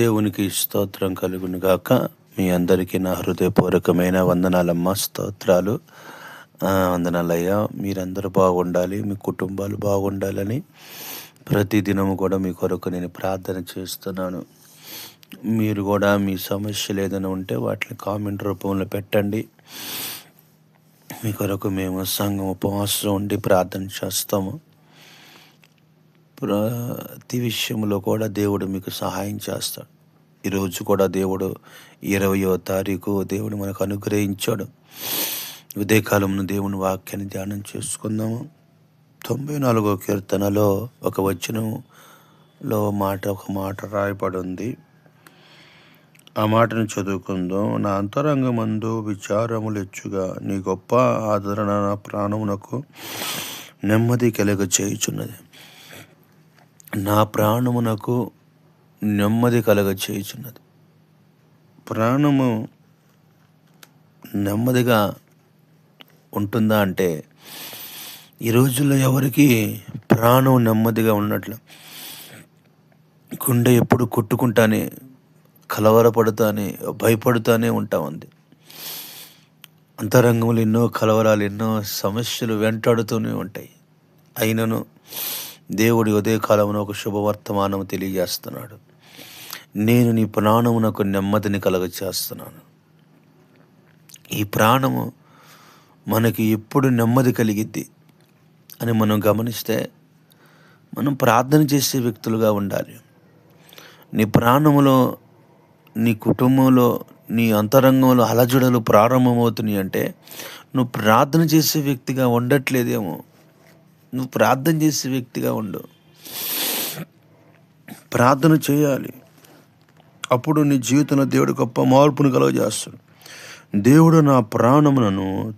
దేవునికి స్తోత్రం కలుగును గాక మీ అందరికీ నా హృదయపూర్వకమైన వందనాలమ్మ స్తోత్రాలు. వందనాలయ్యా మీరందరూ బాగుండాలి మీ కుటుంబాలు బాగుండాలని ప్రతి దినము కూడా మీ కొరకు నేను ప్రార్థన చేస్తున్నాను. మీరు కూడా మీ సమస్యలు ఏదైనా ఉంటే వాటిని కామెంట్ రూపంలో పెట్టండి. మీ కొరకు మేము సంఘం ఉపవాసం ఉండి ప్రార్థన చేస్తాము. ప్రతి విషయంలో కూడా దేవుడు మీకు సహాయం చేస్తాడు. ఈరోజు కూడా దేవుడు ఇరవయో తారీఖు దేవుడు మనకు అనుగ్రహించాడు. ఉదయకాలంలో దేవుని వాక్యాన్ని ధ్యానం చేసుకుందాము. తొంభై నాలుగో కీర్తనలో ఒక వచనంలో మాట ఒక మాట రాయబడి ఉంది ఆ మాటను చదువుకుందాం. నా అంతరంగమందు విచారములు ఎచ్చుగా నీ గొప్ప ఆదరణ నా ప్రాణమునకు నెమ్మది కలుగ చేయుచున్నది నా ప్రాణమునకు నెమ్మది కలగ చేయుచున్నది ప్రాణము నెమ్మదిగా ఉంటుందా అంటే ఈ రోజుల్లో ఎవరికి ప్రాణం నెమ్మదిగా ఉన్నట్లు గుండె ఎప్పుడు కొట్టుకుంటానే కలవరపడుతానే భయపడుతూనే ఉంటా ఉంది అంతరంగంలో ఎన్నో కలవరాలు ఎన్నో సమస్యలు వెంటాడుతూనే ఉంటాయి. అయినను దేవుడి ఉదయకాలంలో ఒక శుభవర్తమానం తెలియజేస్తున్నాడు. నేను నీ ప్రాణమునకు నెమ్మదిని కలగచేస్తున్నాను. ఈ ప్రాణము మనకి ఎప్పుడు నెమ్మది కలిగిద్ది అని మనం గమనిస్తే మనం ప్రార్థన చేసే వ్యక్తులుగా ఉండాలి. నీ ప్రాణములో నీ కుటుంబంలో నీ అంతరంగంలో అలజడలు ప్రారంభమవుతున్నాయి అంటే నువ్వు ప్రార్థన చేసే వ్యక్తిగా ఉండట్లేదేమో. నువ్వు ప్రార్థన చేసే వ్యక్తిగా ఉండు. ప్రార్థన చేయాలి. అప్పుడు నీ జీవితంలో దేవుడు గొప్ప మార్పును కలుగజేస్తాడు. దేవుడు నా ప్రాణములను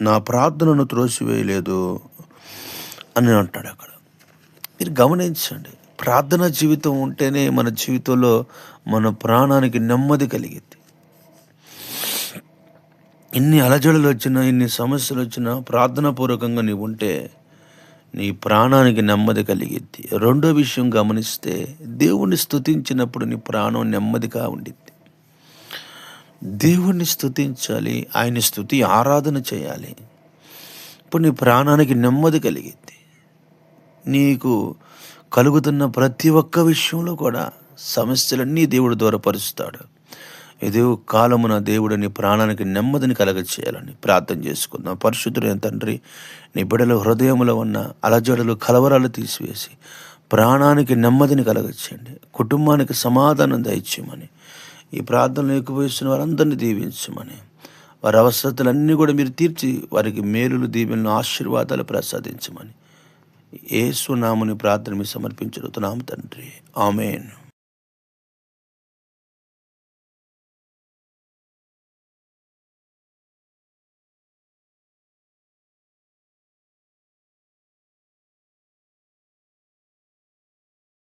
నా ప్రార్థనను త్రోసివేయలేదు అని అంటాడు అక్కడ. మీరు గమనించండి ప్రార్థన జీవితం ఉంటేనే మన జీవితంలో మన ప్రాణానికి నెమ్మది కలిగింది ఎన్ని అలజడులు వచ్చినా ఎన్ని సమస్యలు వచ్చినా ప్రార్థనాపూర్వకంగా నీవు ఉంటే నీ ప్రాణానికి నెమ్మది కలిగిద్ది. రెండో విషయం గమనిస్తే దేవుణ్ణి స్తుతించినప్పుడు నీ ప్రాణం నెమ్మదిగా ఉండిద్ది. దేవుణ్ణి స్థుతించాలి ఆయన స్థుతి ఆరాధన చేయాలి. ఇప్పుడు నీ ప్రాణానికి నెమ్మది కలిగిద్ది. నీకు కలుగుతున్న ప్రతి ఒక్క విషయంలో కూడా సమస్యలన్నీ దేవుడు దూరపరుస్తాడు ఇదే కాలమున దేవుడిని ప్రాణానికి నెమ్మదిని కలగ చేయాలని ప్రార్థన చేసుకుందాం. పరిశుద్ధుడైన తండ్రి నీ బిడల హృదయంలో ఉన్న అలజడలు కలవరాలు తీసివేసి ప్రాణానికి నెమ్మదిని కలగచ్చేయండి కుటుంబానికి సమాధానం దయచేయమని ఈ ప్రార్థనలు ఎక్కువేసిన వారందరినీ దీవించమని వారి అవసరతలన్నీ కూడా మీరు తీర్చి వారికి మేలులు దీవెలను ఆశీర్వాదాలు ప్రసాదించమని ఏసునాముని ప్రార్థన మీరు సమర్పించడుతున్నాము తండ్రి. ఆమెన్.